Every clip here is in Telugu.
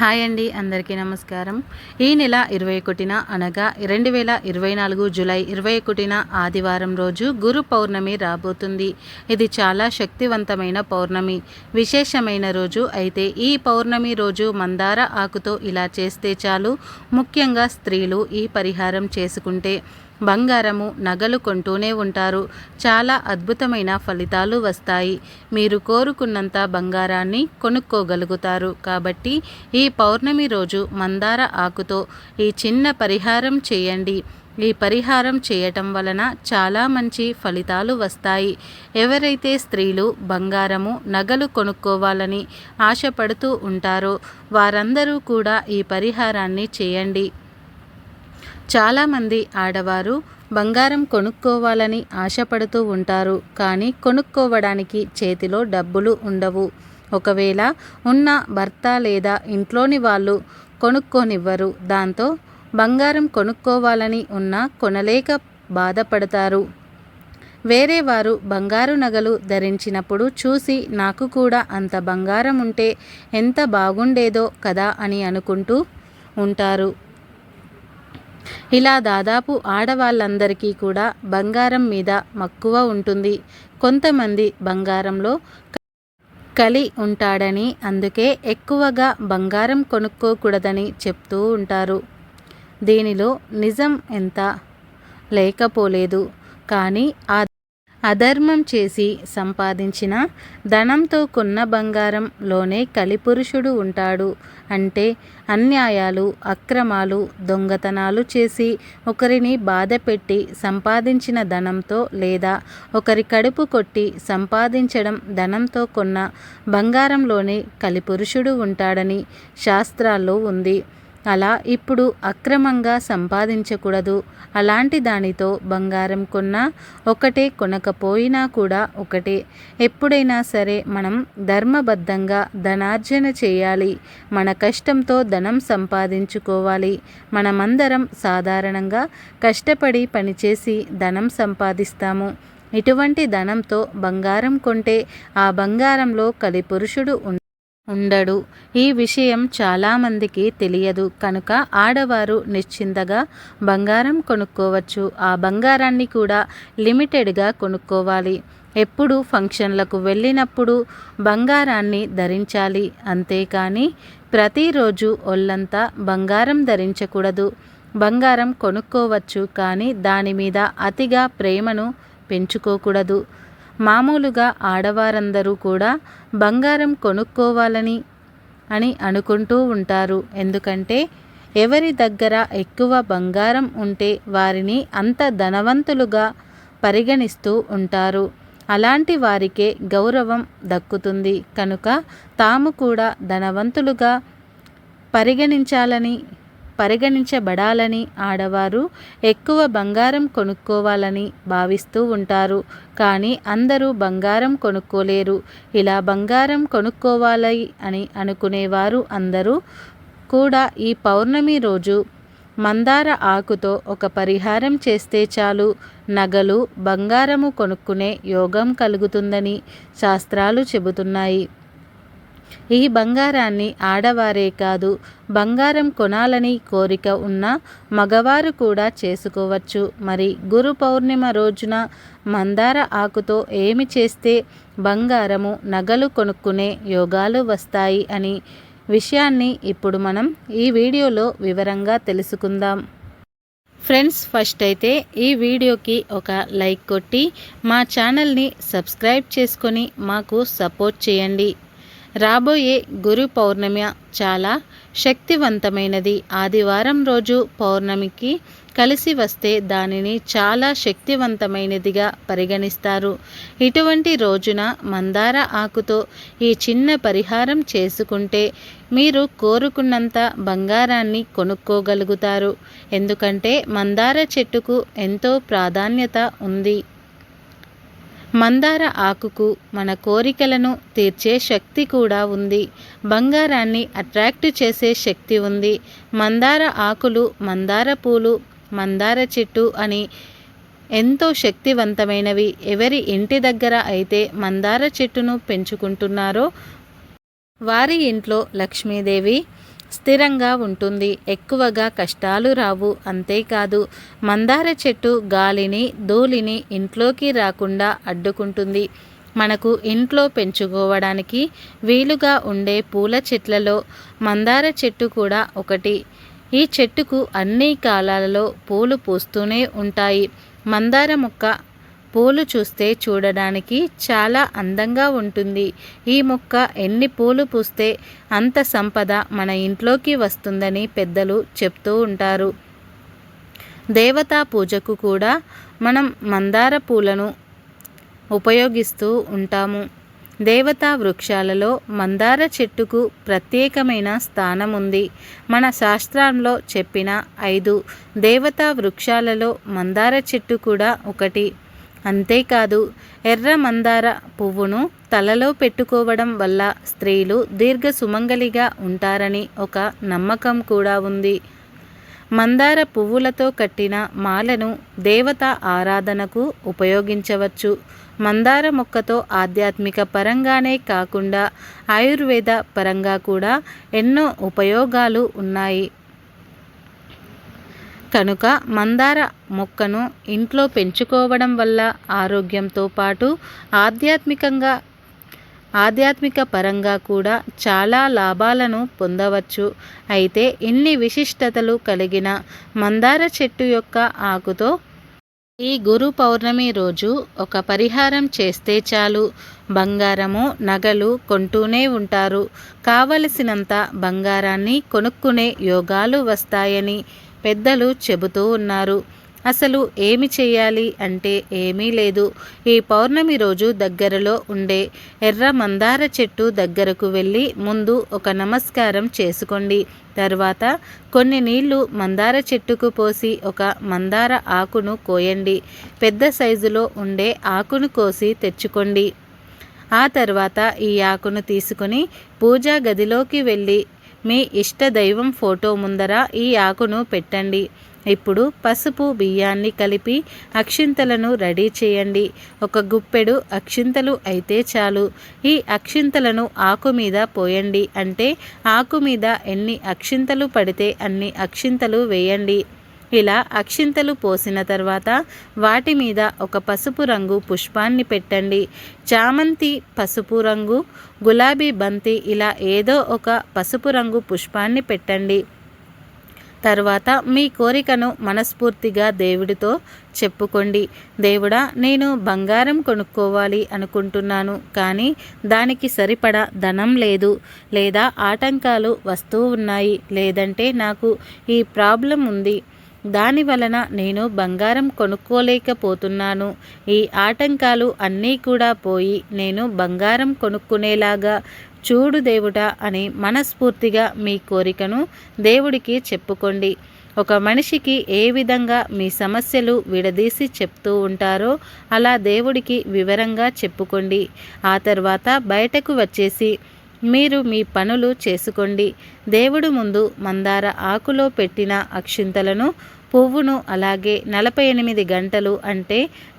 హాయ్ అండి అందరికీ నమస్కారం. ఈ నెల ఇరవై ఒకటిన అనగా రెండు వేల ఇరవై నాలుగు జూలై ఇరవై ఒకటిన ఆదివారం రోజు గురు పౌర్ణమి రాబోతుంది. ఇది చాలా శక్తివంతమైన పౌర్ణమి. విశేషమైన రోజు అయితే ఈ పౌర్ణమి రోజు మందార ఆకుతో ఇలా చేస్తే చాలు. ముఖ్యంగా స్త్రీలు ఈ పరిహారం చేసుకుంటే బంగారము నగలు కొంటూనే ఉంటారు. చాలా అద్భుతమైన ఫలితాలు వస్తాయి. మీరు కోరుకున్నంత బంగారాన్ని కొనుక్కోగలుగుతారు. కాబట్టి ఈ పౌర్ణమి రోజు మందార ఆకుతో ఈ చిన్న పరిహారం చేయండి. ఈ పరిహారం చేయటం వలన చాలా మంచి ఫలితాలు వస్తాయి. ఎవరైతే స్త్రీలు బంగారము నగలు కొనుక్కోవాలని ఆశపడుతూ ఉంటారో వారందరూ కూడా ఈ పరిహారాన్ని చేయండి. చాలామంది ఆడవారు బంగారం కొనుక్కోవాలని ఆశపడుతూ ఉంటారు కానీ కొనుక్కోవడానికి చేతిలో డబ్బులు ఉండవు. ఒకవేళ ఉన్న భర్త లేదా ఇంట్లోని వాళ్ళు కొనుక్కోనివ్వరు దాంతో బంగారం కొనుక్కోవాలని ఉన్నా కొనలేక బాధపడతారు. వేరే వారు బంగారు నగలు ధరించినప్పుడు చూసి నాకు కూడా అంత బంగారం ఉంటే ఎంత బాగుండేదో కదా అని అనుకుంటూ ఉంటారు. ఇలా దాదాపు ఆడవాళ్ళందరికీ కూడా బంగారం మీద మక్కువ ఉంటుంది. కొంతమంది బంగారంలో కలి ఉంటాడని అందుకే ఎక్కువగా బంగారం కొనుక్కోకూడదని చెప్తూ ఉంటారు. దీనిలో నిజం ఎంత? లేకపోలేదు. కానీ ఆ అధర్మం చేసి సంపాదించిన ధనంతో కొన్న బంగారంలోనే కలిపురుషుడు ఉంటాడు. అంటే అన్యాయాలు అక్రమాలు దొంగతనాలు చేసి ఒకరిని బాధపెట్టి సంపాదించిన ధనంతో లేదా ఒకరి కడుపు కొట్టి సంపాదించడం ధనంతో కొన్న బంగారంలోనే కలిపురుషుడు ఉంటాడని శాస్త్రాల్లో ఉంది. అలా ఇప్పుడు అక్రమంగా సంపాదించకూడదు. అలాంటి దానితో బంగారం కొన్నా ఒకటే కొనకపోయినా కూడా ఒకటే. ఎప్పుడైనా సరే మనం ధర్మబద్ధంగా ధనార్జన చేయాలి. మన కష్టంతో ధనం సంపాదించుకోవాలి. మనమందరం సాధారణంగా కష్టపడి పనిచేసి ధనం సంపాదిస్తాము. ఇటువంటి ధనంతో బంగారం కొంటే ఆ బంగారంలో కలిపురుషుడు ఉండడు. ఈ విషయం చాలామందికి తెలియదు. కనుక ఆడవారు నిశ్చింతగా బంగారం కొనుక్కోవచ్చు. ఆ బంగారాన్ని కూడా లిమిటెడ్గా కొనుక్కోవాలి. ఎప్పుడు ఫంక్షన్లకు వెళ్ళినప్పుడు బంగారాన్ని ధరించాలి. అంతేకాని ప్రతిరోజు ఒళ్ళంతా బంగారం ధరించకూడదు. బంగారం కొనుక్కోవచ్చు కానీ దాని మీద అతిగా ప్రేమను పెంచుకోకూడదు. మామూలుగా ఆడవారందరూ కూడా బంగారం కొనుక్కోవాలని అని అనుకుంటూ ఉంటారు. ఎందుకంటే ఎవరి దగ్గర ఎక్కువ బంగారం ఉంటే వారిని అంత ధనవంతులుగా పరిగణిస్తూ ఉంటారు. అలాంటి వారికే గౌరవం దక్కుతుంది. కనుక తాము కూడా ధనవంతులుగా పరిగణించాలని పరిగణించబడాలని ఆడవారు ఎక్కువ బంగారం కొనుక్కోవాలని భావిస్తూ ఉంటారు. కానీ అందరూ బంగారం కొనుక్కోలేరు. ఇలా బంగారం కొనుక్కోవాలి అని అనుకునేవారు అందరూ కూడా ఈ పౌర్ణమి రోజు మందార ఆకుతో ఒక పరిహారం చేస్తే చాలు. నగలు బంగారము కొనుక్కునే యోగం కలుగుతుందని శాస్త్రాలు చెబుతున్నాయి. ఈ బంగారాన్ని ఆడవారే కాదు బంగారం కొనాలని కోరిక ఉన్న మగవారు కూడా చేసుకోవచ్చు. మరి గురు పౌర్ణిమ రోజున మందార ఆకుతో ఏమి చేస్తే బంగారము నగలు కొనుక్కునే యోగాలు వస్తాయి అని విషయాన్ని ఇప్పుడు మనం ఈ వీడియోలో వివరంగా తెలుసుకుందాం. ఫ్రెండ్స్ ఫస్ట్ అయితే ఈ వీడియోకి ఒక లైక్ కొట్టి మా ఛానల్ని సబ్స్క్రైబ్ చేసుకొని మాకు సపోర్ట్ చేయండి. రాబోయే గురు పౌర్ణమి చాలా శక్తివంతమైనది. ఆదివారం రోజు పౌర్ణమికి కలిసి వస్తే దానిని చాలా శక్తివంతమైనదిగా పరిగణిస్తారు. ఇటువంటి రోజున మందార ఆకుతో ఈ చిన్న పరిహారం చేసుకుంటే మీరు కోరుకున్నంత బంగారాన్ని కొనుక్కోగలుగుతారు. ఎందుకంటే మందార చెట్టుకు ఎంతో ప్రాధాన్యత ఉంది. మందార ఆకుకు మన కోరికలను తీర్చే శక్తి కూడా ఉంది. బంగారాన్ని అట్రాక్ట్ చేసే శక్తి ఉంది. మందార ఆకులు మందార పూలు మందార చెట్టు అని ఎంతో శక్తివంతమైనవి. ఎవరి ఇంటి దగ్గర అయితే మందార చెట్టును పెంచుకుంటున్నారో వారి ఇంట్లో లక్ష్మీదేవి స్థిరంగా ఉంటుంది. ఎక్కువగా కష్టాలు రావు. అంతేకాదు మందార చెట్టు గాలిని ధూళిని ఇంట్లోకి రాకుండా అడ్డుకుంటుంది. మనకు ఇంట్లో పెంచుకోవడానికి వీలుగా ఉండే పూల చెట్లలో మందార చెట్టు కూడా ఒకటి. ఈ చెట్టుకు అన్ని కాలాలలో పూలు పూస్తూనే ఉంటాయి. మందార మొక్క పూలు చూస్తే చూడడానికి చాలా అందంగా ఉంటుంది. ఈ మొక్క ఎన్ని పూలు పూస్తే అంత సంపద మన ఇంట్లోకి వస్తుందని పెద్దలు చెప్తూ ఉంటారు. దేవతా పూజకు కూడా మనం మందార పూలను ఉపయోగిస్తూ ఉంటాము. దేవతా వృక్షాలలో మందార చెట్టుకు ప్రత్యేకమైన స్థానం ఉంది. మన శాస్త్రంలో చెప్పిన ఐదు దేవతా వృక్షాలలో మందార చెట్టు కూడా ఒకటి. అంతేకాదు ఎర్ర మందార పువ్వును తలలో పెట్టుకోవడం వల్ల స్త్రీలు దీర్ఘ సుమంగలిగా ఉంటారని ఒక నమ్మకం కూడా ఉంది. మందార పువ్వులతో కట్టిన మాలను దేవత ఆరాధనకు ఉపయోగించవచ్చు. మందార మొక్కతో ఆధ్యాత్మిక పరంగానే కాకుండా ఆయుర్వేద పరంగా కూడా ఎన్నో ఉపయోగాలు ఉన్నాయి. కనుక మందార మొక్కను ఇంట్లో పెంచుకోవడం వల్ల ఆరోగ్యంతో పాటు ఆధ్యాత్మికంగా ఆధ్యాత్మిక పరంగా కూడా చాలా లాభాలను పొందవచ్చు. అయితే ఇన్ని విశిష్టతలు కలిగిన మందార చెట్టు యొక్క ఆకుతో ఈ గురు పౌర్ణమి రోజు ఒక పరిహారం చేస్తే చాలు. బంగారము నగలు కొంటూనే ఉంటారు. కావలసినంత బంగారాన్ని కొనుక్కునే యోగాలు వస్తాయని పెద్దలు చెబుతూ ఉన్నారు. అసలు ఏమి చేయాలి అంటే ఏమీ లేదు. ఈ పౌర్ణమి రోజు దగ్గరలో ఉండే ఎర్ర మందార చెట్టు దగ్గరకు వెళ్ళి ముందు ఒక నమస్కారం చేసుకోండి. తర్వాత కొన్ని నీళ్ళు మందార చెట్టుకు పోసి ఒక మందార ఆకును కోయండి. పెద్ద సైజులో ఉండే ఆకును కోసి తెచ్చుకోండి. ఆ తర్వాత ఈ ఆకును తీసుకొని పూజా గదిలోకి వెళ్ళి మీ ఇష్ట దైవం ఫోటో ముందర ఈ ఆకును పెట్టండి. ఇప్పుడు పసుపు బియ్యాన్ని కలిపి అక్షింతలను రెడీ చేయండి. ఒక గుప్పెడు అక్షింతలు అయితే చాలు. ఈ అక్షింతలను ఆకు మీద పోయండి. అంటే ఆకు మీద ఎన్ని అక్షింతలు పడితే అన్ని అక్షింతలు వేయండి. ఇలా అక్షింతలు పోసిన తర్వాత వాటి మీద ఒక పసుపు రంగు పుష్పాన్ని పెట్టండి. చామంతి పసుపు రంగు గులాబీ బంతి ఇలా ఏదో ఒక పసుపు రంగు పుష్పాన్ని పెట్టండి. తర్వాత మీ కోరికను మనస్ఫూర్తిగా దేవుడితో చెప్పుకోండి. దేవుడా నేను బంగారం కొనుక్కోవాలి అనుకుంటున్నాను కానీ దానికి సరిపడా ధనం లేదు. లేదా ఆటంకాలు వస్తూ ఉన్నాయి. లేదంటే నాకు ఈ ప్రాబ్లం ఉంది. దాని వలన నేను బంగారం కొనుక్కోలేకపోతున్నాను. ఈ ఆటంకాలు అన్నీ కూడా పోయి నేను బంగారం కొనుక్కునేలాగా చూడు దేవుడా అని మనస్ఫూర్తిగా మీ కోరికను దేవుడికి చెప్పుకోండి. ఒక మనిషికి ఏ విధంగా మీ సమస్యలు విడదీసి చెప్తూ ఉంటారో అలా దేవుడికి వివరంగా చెప్పుకోండి. ఆ తర్వాత బయటకు వచ్చేసి మీరు మీ పనులు చేసుకోండి. దేవుడు ముందు మందార ఆకులో పెట్టిన అక్షింతలను పువ్వును అలాగే నలభై ఎనిమిది గంటలు అంటే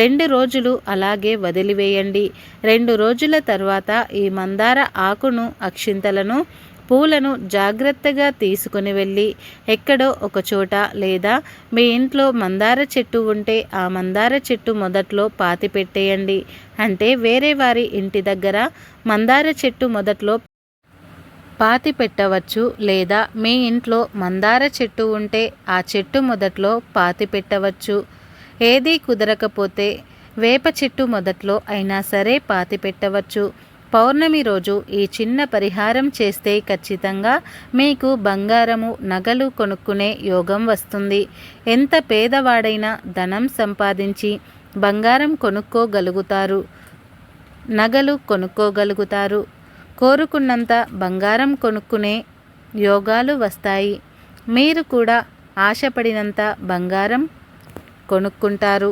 రెండు రోజులు అలాగే వదిలివేయండి. రెండు రోజుల తర్వాత ఈ మందార ఆకును అక్షింతలను పూలను జాగ్రత్తగా తీసుకుని వెళ్ళి ఎక్కడో ఒకచోట లేదా మీ ఇంట్లో మందార చెట్టు ఉంటే ఆ మందార చెట్టు మొదట్లో పాతి పెట్టేయండి. అంటే వేరే వారి ఇంటి దగ్గర మందార చెట్టు మొదట్లో పాతి పెట్టవచ్చు లేదా మీ ఇంట్లో మందార చెట్టు ఉంటే ఆ చెట్టు మొదట్లో పాతి పెట్టవచ్చు. ఏదీ కుదరకపోతే వేప చెట్టు మొదట్లో అయినా సరే పాతి పెట్టవచ్చు. పౌర్ణమి రోజు ఈ చిన్న పరిహారం చేస్తే ఖచ్చితంగా మీకు బంగారము నగలు కొనుక్కునే యోగం వస్తుంది. ఎంత పేదవాడైనా ధనం సంపాదించి బంగారం కొనుక్కోగలుగుతారు. నగలు కొనుక్కోగలుగుతారు. కోరుకున్నంత బంగారం కొనుక్కునే యోగాలు వస్తాయి. మీరు కూడా ఆశపడినంత బంగారం కొనుక్కుంటారు.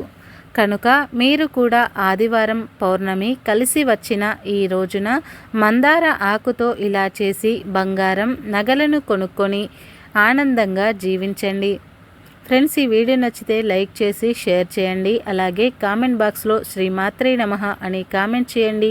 కనుక మీరు కూడా ఆదివారం పౌర్ణమి కలిసి వచ్చిన ఈ రోజున మందార ఆకుతో ఇలా చేసి బంగారం నగలను కొనుక్కొని ఆనందంగా జీవించండి. ఫ్రెండ్స్ ఈ వీడియో నచ్చితే లైక్ చేసి షేర్ చేయండి. అలాగే కామెంట్ బాక్స్లో శ్రీమాత్రే నమ అని కామెంట్ చేయండి.